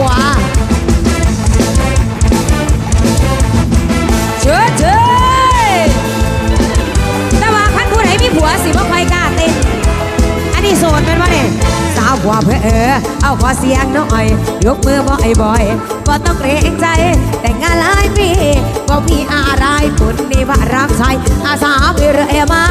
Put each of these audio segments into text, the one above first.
ผัวเชิดเชิดแต่ว่าคันผู้ใดมีผัวสิบ่ค่อยกล้าเต้นอันนี้โสดเป็นวะเนี่ยสาวผัวเพื่อเออ เอาขอเสียงหน่อยยกมือบ่อยบ่อยๆบ่ต้องเกรงใจ แต่งงานหลายปีก็มีอะไรคุณนี่ว่ารักใช่อาสาไปเรื่อยมา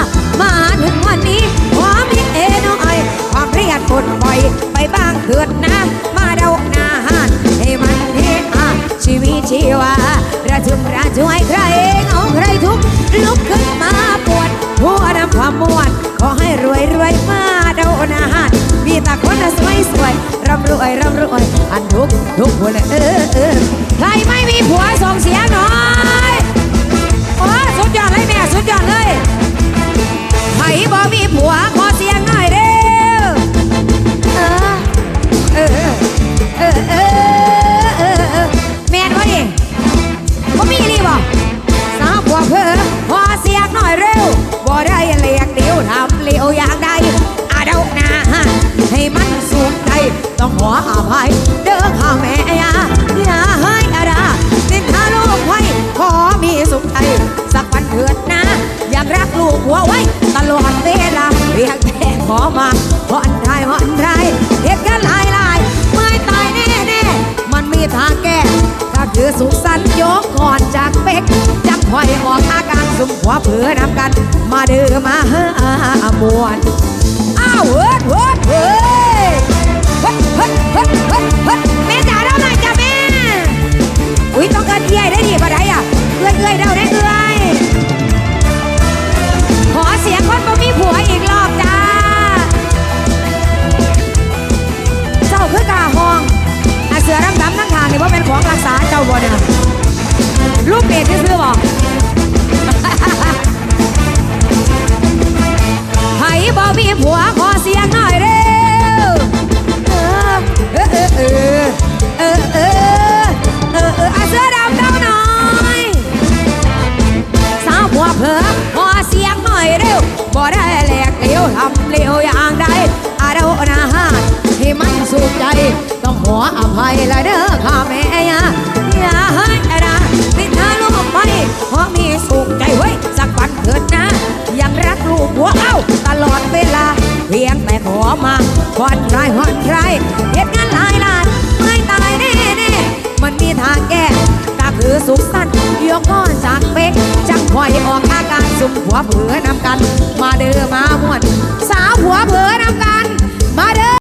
ทุกทุกคนเออเออใครไม่มีผัวส่งเสียงหน่อยโอ้สุดยอดเลยแม่สุดยอดเลยใครบ่มีผัวขอเสียงหน่อยเร็วเออเออเออเออเออแม่นวะนี่บ่มีนี่บ่สาวผัวเพอพอเสียงหน่อยเร็วบ่ได้เลียกเดียวทำเลียวอย่างใดอาเดาหน้าให้มันสูงใจต้องขออภัยเด้อ แม่ยาอย่าให้อาดาติดทาลูกไว้ขอมีสุขใจสักวันเถิดนะ อยากรักลูกหัวไว้ ตลอดเวลาเรียกแม่ขอมาผ่อนไทยผ่อนไทยเหตุการณ์หลายหลายๆไม่ตายแน่แน่มันมีทางแก้ก็คือสุขสันต์ยกก่อนจากเป็กจับคอยออกอาการสุ่มหัวเผือนำกัน มาเดือมาเฮามวนอ้าวเฮ้ย Скорее, บ่ได้แหลกเหลวทำเหลวอย่างใดอาเดาหนาหาที่มันสุขใจ ต้องขออภัยละเด้อข้าแม่ยาอย่าให้นะติดทาลูกไปเพราะมีสุขใจไว้ยสักวันเถิดนะ ยังรักลูกหัวเอ้าตลอดเวลา เพียงแต่ขอมาผ่อนคลายผ่อนคลายเหตุงานหลายล้านไม่ตายแน่แน่ๆมันมีทางแก้ก็คือสุขสันต์ยกก้อนจากเป็กจังคอยออกอาการสุ่มหัว เผือนำกัน มาเด้อมาม่วน สาวหัวเผือ